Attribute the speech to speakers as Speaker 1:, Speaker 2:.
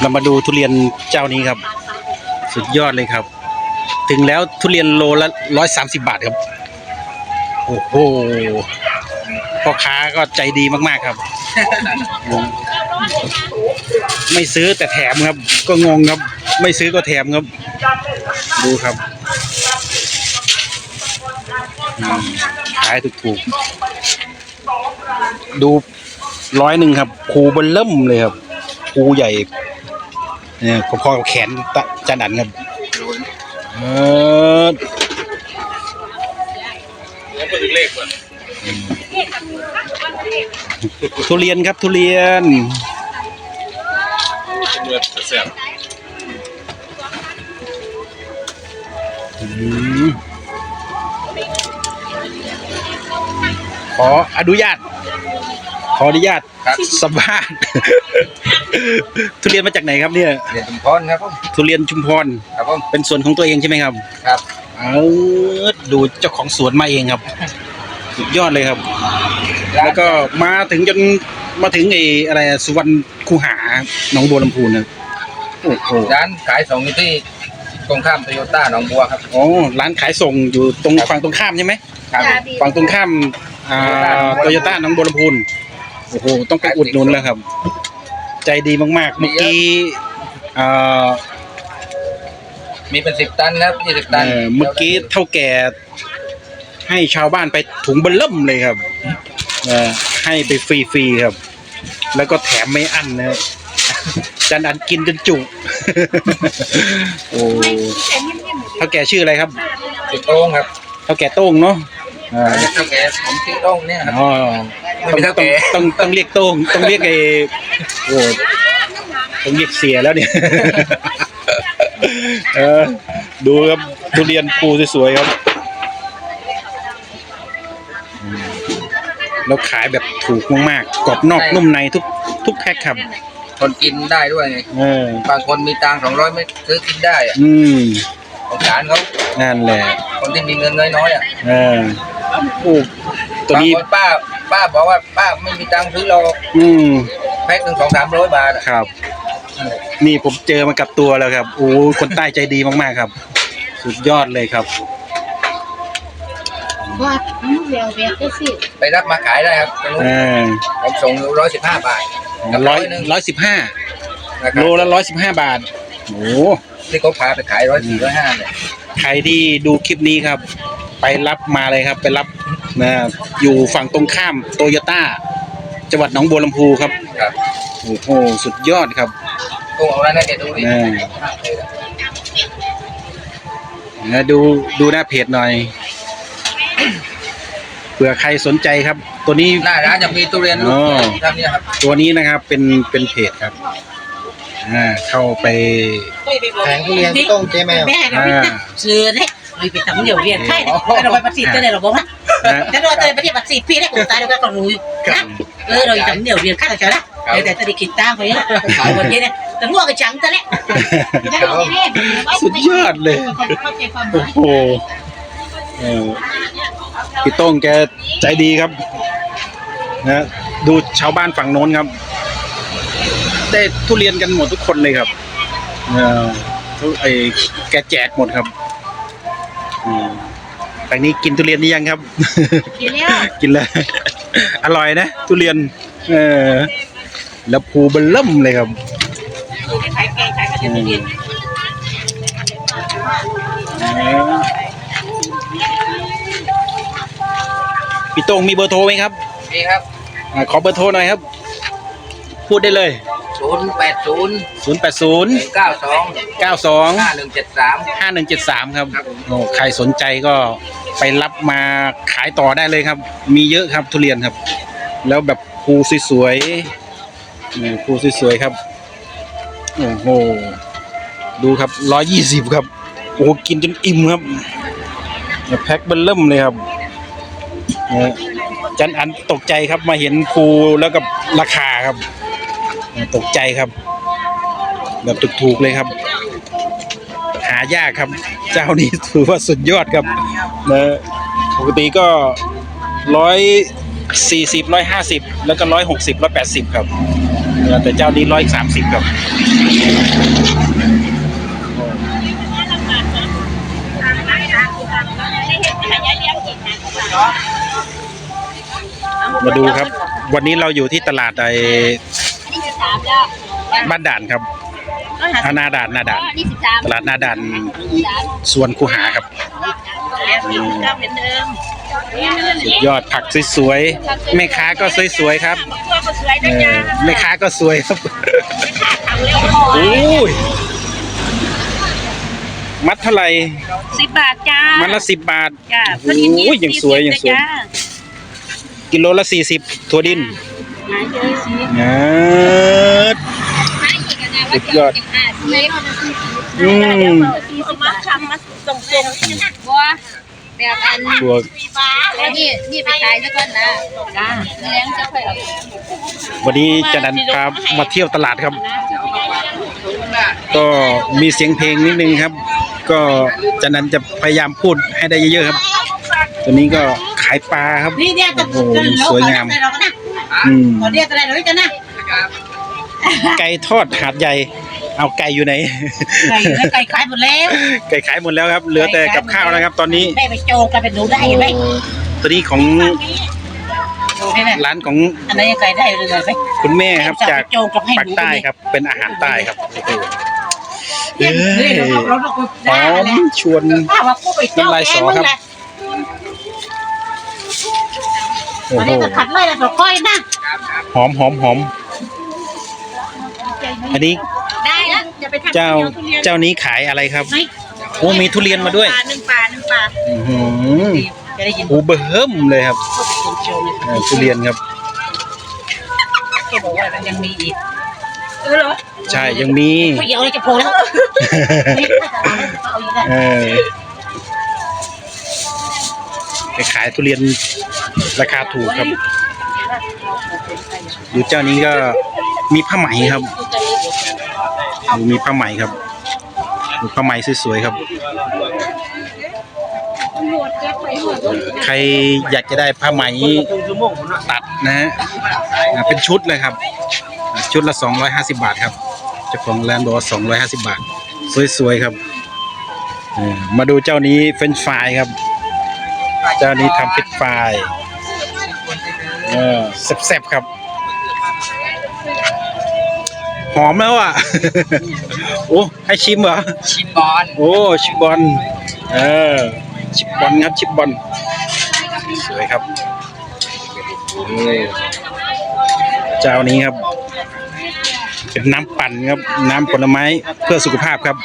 Speaker 1: เรามาดูทุเรียนเจ้านี้ครับ สุดยอดเลยครับ ถึงแล้วทุเรียนโลละร้อยสามสิบาทครับ โอ้โหพ่อค้าก็ใจดีมากๆครับ ไม่ซื้อแต่แถมครับ ก็งงครับ ไม่ซื้อก็แถมครับ ดูครับขายถูกๆ ดูร้อยหนึ่งครับภูเบลเริ่มเลยครับภูใหญ่ เนี่ยพอๆกับแขนตะจันอันครับเออ
Speaker 2: แล้วก็ถึงเลขก่อน
Speaker 1: ทุเรียนครับทุเรียน
Speaker 2: เมื่อแซ่บ
Speaker 1: อืมขออนุญาตข ออนุญาต
Speaker 2: ครับ
Speaker 1: สัมภาษณ์ ทุเรียนมาจากไหนครับเนี่ย
Speaker 2: เรียนชุมพรครับผม
Speaker 1: ทุเรียนชุมพร
Speaker 2: ครับผม
Speaker 1: เป็นสวนของตัวเองใช่ไหมครับ
Speaker 2: ครับ
Speaker 1: เออดูเจ้าของสวนมาเองครับ สุดยอดเลยครับแล้วก็มาถึงจนมาถึงไอ้อะไรอะสุวรรณคูหาหนองบัวลำพูนะโอ้โห
Speaker 2: ร้านขายส่งอยู่ที่ตรงข้ามโตโยต้าหนองบัวครับ
Speaker 1: อ๋อร้านขายส่งอยู่ตรงฝั่งตรงข้ามใช่ไหม
Speaker 2: ครับ
Speaker 1: ฝั่งตรงข้ามอ่าโตโยต้าหนองบัวลำพูน โอ้โห ต้องไปอุดหนุนแล้วครับ ใจดีมากๆ เมื่อกี้อ่า
Speaker 2: มีเป็นสิบตันครับยี่สิบตัน
Speaker 1: เอ่อเมื่อกี้เท่าแก่ให้ชาวบ้านไปถุงเบลเริ่มเลยครับเอ่อให้ไปฟรีๆครับ แล้วก็แถมไม่อั้นนะครับจันอันกินจนจุโอ้เท่าแก่ชื่ออะไรครับ
Speaker 2: สิบโต้งครับ
Speaker 1: เท่าแก่โต้งเนาะอ่า
Speaker 2: เท่าแก่ผมชื่อโต้งเนี่ยครับ
Speaker 1: อ๋อ
Speaker 2: ไม่
Speaker 1: ต้อง
Speaker 2: มีเท่า
Speaker 1: ต้อง
Speaker 2: แก่
Speaker 1: ต้องต้องเรียกโต้งต้องเรียกไอ้โอ้ต้องเรียกเสียแล้วเนี่ยเออดูครับทุเรียนปูสวยๆครับอืมแล้วขายแบบถูกมากๆกรอบนอกนุ่มในทุกทุกแพ็คครับ
Speaker 2: คนกินได้ด้วยไง
Speaker 1: เออบา
Speaker 2: งคนมีตังสองร้อยไม่ซื้อกินได้อะ
Speaker 1: อืม
Speaker 2: สงสารเขา
Speaker 1: นั่นแหละ
Speaker 2: คนที่มีเงินน้อยๆอะ
Speaker 1: เออโอ้ตัว
Speaker 2: บาง
Speaker 1: นี้
Speaker 2: คนป้า ป้าบอกว่าป้าไม่มีตังค์ซื้อเรา
Speaker 1: อืม
Speaker 2: แพ็คหนึ่งสองสามร้อยบาทอะ
Speaker 1: ครับ นี่ผมเจอมากับตัวแล้วครับโอ้คนใต้ใจดีมากๆครับ สุดยอดเลยครับ
Speaker 3: ว่าน้ำเดียวเบียร์ก็สิ
Speaker 2: ไปรับมาขายได้ครับตรงนู้น
Speaker 1: เออ
Speaker 2: ผมส่งร้อยสิบห้าบาทกับ
Speaker 1: ร้อย
Speaker 2: หนึ่ง
Speaker 1: ร้อยสิบห้า
Speaker 2: นะครั
Speaker 1: โล
Speaker 2: บ
Speaker 1: ละร้อยสิบห้าบาทโอ้
Speaker 2: ที่เขาพาไปขายร้อยสี่ร้อยห้าเนี่ย
Speaker 1: ใครที่ดูคลิปนี้ครับ ไปรับมาเลยครับ ไปรับ นะอยู่ฝั่งตรงข้ามโตโยต้าจังหวัดหนองบัวลำพูครับ
Speaker 2: ครับ
Speaker 1: โอ้โห สุดยอดครับ
Speaker 2: กุ้งเอาแล้วนะแกดูดิ
Speaker 1: เออนะดูดูหน้าเพจหน่อย เผื่อใครสนใจครับ ตัวนี้
Speaker 2: หน้าร้านจะมีทุเรียนลูก
Speaker 1: อ๋อ
Speaker 2: ทำเนี่ยครับ
Speaker 1: ตัวนี้นะครับเป็นเป็นเพจครับอ่าเข้าไป
Speaker 3: แผงทุเรียนต้งเจ๊แมว
Speaker 4: แม่เราไปตัดซื้อเนี่ยเราไปทำเดี่ยวเรียนใช่เราไปประสิทธิ์ได้เราบอกว่า
Speaker 1: นะ
Speaker 4: แต่เราจะไปที่ประสิทธิ์พี่ได้กูตายเราก็รู้อยู่นะเออเราทำเดี่ยวเรียนข้าราชการนะแต่จะได้คิดตามไปนะขายวันนี้เนี่ยแต่ง่วงก็จังแต่แหละ
Speaker 1: สุดยอดเลย
Speaker 3: เข้าใจความห
Speaker 1: โอ้
Speaker 3: มาย
Speaker 1: โหเออพี่โต้งแกใจดีครับนะดูชาวบ้านฝั่งโน้นครับ ได้ทุเรียนกันหมดทุกคนเลยครับเออทุกไอ้แกแจกหมดครับอืม ฝั่งนี้กินทุเรียนนี่ยังครับ
Speaker 3: กินแล้ว
Speaker 1: กินแล้ว อร่อยนะ ทุเรียน เออ แล้วภูเบลเริ่มเลยครับ
Speaker 4: ขายแกงขายกระเทียมเรียน
Speaker 1: พี่โต้งมีเบอร์โทรไหมครับ
Speaker 2: นี่ครับ
Speaker 1: อ่าขอเบอร์โทรหน่อยครับ พูดได้เลย
Speaker 2: ศูนย์แปดศูนย์
Speaker 1: 0 8 0
Speaker 2: เก้าสอง
Speaker 1: 9 2
Speaker 2: ห้าหนึ่งเจ็ดสาม
Speaker 1: 5 1 7 3ครับ
Speaker 2: ครับผม
Speaker 1: โอ้ใครสนใจก็ไปรับมาขายต่อได้เลยครับ มีเยอะครับทุเรียนครับ แล้วแบบภูสวยๆนี่ภูสวยๆครับโอ้โหดูครับร้อยยี่สิบครับโอ้โหกินจนอิ่มครับแพ็คเบิ้ลเริ่มเลยครับเนี่ยจันอันตกใจครับมาเห็นภูแล้วกับราคาครับ ตกใจครับ แบบถูกๆเลยครับ หายากครับ เจ้านี้ถือว่าสุดยอดครับนะปกติก็ร้อยสี่สิบร้อยห้าสิบแล้วก็ร้อยหกสิบร้อยแปดสิบครับเออแต่เจ้านี้ร้อยสามสิบครับมาดูครับ วันนี้เราอยู่ที่ตลาดไอ้ บ้านด่านครับอานาด่านนาด่าน
Speaker 3: นี่สิบสาม
Speaker 1: ตลาดนาด่านสวนคูหาครับ
Speaker 3: แล้วสี่สิบเก้าเหมือนเดิม
Speaker 1: สุดยอดผักสวยๆแม่ค้าก็สวยๆครับ
Speaker 3: ตัวก็สวย
Speaker 1: เอ
Speaker 3: นะ
Speaker 1: อ
Speaker 3: จ๊ะ
Speaker 1: แม่ค้าก็สวยครับ
Speaker 3: ทำเร็ว
Speaker 1: โอ้ยมัดเท่าไหร่
Speaker 3: สิบบาทจ้า
Speaker 1: มัดละสิบบาท
Speaker 3: จ้า
Speaker 1: โอ้ยยังสวยยังสวย กิโลละสี่สิบถั่วดิน
Speaker 3: หาเยอะสิ
Speaker 1: เออสุดยอดอืม
Speaker 3: เอามาทำมาส่งส่งบัวแบบอัน
Speaker 1: ตัว
Speaker 3: แล้วนี่นี่ไปขายซะก่อนนะจ้าเลี้ยงจะค่อยเอา
Speaker 1: วันนี้จะนันพามาเที่ยวตลาดครับ ก็มีเสียงเพลงนิดนึงครับ ก็จะนันจะพยายามพูดให้ได้เยอะๆครับ ตัวนี้ก็ขายปลาครับโอ้โหสวยงาม อืม
Speaker 4: ขอเรียกอะไรเราจะนะ
Speaker 1: ไก่ทอดหาดใหญ่ เอาไก่อยู่ไหน
Speaker 4: ไก่ไม่ไก่ขายหมดแล้ว
Speaker 1: ไก่ขายหมดแล้วครับ เหลือแต่กับข้าวนะครับ ตอนนี้
Speaker 4: ได้ไปโจกกันเป็นหนูได้ไหม
Speaker 1: ตัวนี้ของ
Speaker 4: ดูได้ไหม
Speaker 1: ร้านของ
Speaker 4: อันนี้ไก่ได้เลยไหม
Speaker 1: คุณแม่ครับ จาก
Speaker 4: โจกกับให้ห
Speaker 1: ปาก
Speaker 4: นู
Speaker 1: ใต้ครับ เป็นอาหารใต้ครับเอ้
Speaker 4: เฮ้ย
Speaker 1: ย
Speaker 4: เราเราเรา
Speaker 1: ห
Speaker 4: ได้
Speaker 1: อ
Speaker 4: แล้ว
Speaker 1: มชวน
Speaker 4: ถ้าว่ากูไปโจกแกมึงแหละ
Speaker 1: โอ้
Speaker 4: อัน
Speaker 1: โห
Speaker 4: นี้ก็ขัดเลยแล้วก็ค่อยนะ
Speaker 1: หอมหอมหอมอันนี้
Speaker 3: ได้แล้วจะไปทำ
Speaker 1: เจ้า
Speaker 3: ทุเรียน
Speaker 1: เจ้านี้ขายอะไรครับ
Speaker 4: ไม่
Speaker 1: โอ้มีทุเรียนมาด้วย
Speaker 3: ปลาหนึ่งปลาหนึ่งปลา
Speaker 1: อื้อหือ
Speaker 4: จะได้ยิน
Speaker 1: โอ้เบิ่มเลยครับ
Speaker 4: เขาไปโจกเลย
Speaker 1: เออทุเรียนครับ
Speaker 4: แกบอกว่ามันยังมีอีก
Speaker 3: เออเหรอ
Speaker 1: ใช่ยังมี
Speaker 4: เขาเยอะเลยจะโผล่แล้วเอาอีกแล้ว
Speaker 1: เออ ไปขายทุเรียนราคาถูกครับ ดูเจ้านี้ก็มีผ้าไหมครับดูมีผ้าไหมครับดูผ้าไหมสวยๆครับ ใครอยากจะได้ผ้าไหมตัดนะฮะเป็นชุดเลยครับ ชุดละ 250 บาทครับเจ้าของร้านบอกว่า250 บาท สวยๆครับ มาดูเจ้านี้เฟรนช์ฟรายครับ เจ้านี้ทำเฟรนช์ฟรายเออแซ่บๆครับ หอมแล้วอะ โอ้ ให้ชิมเหรอ
Speaker 2: ชิมบอล
Speaker 1: โอ้ ชิบบอล เออ ชิบบอลครับชิบบอล สวยครับนี่เจ้านี้ครับ เป็นน้ำปั่นครับ น้ำผลไม้เพื่อสุขภาพครับ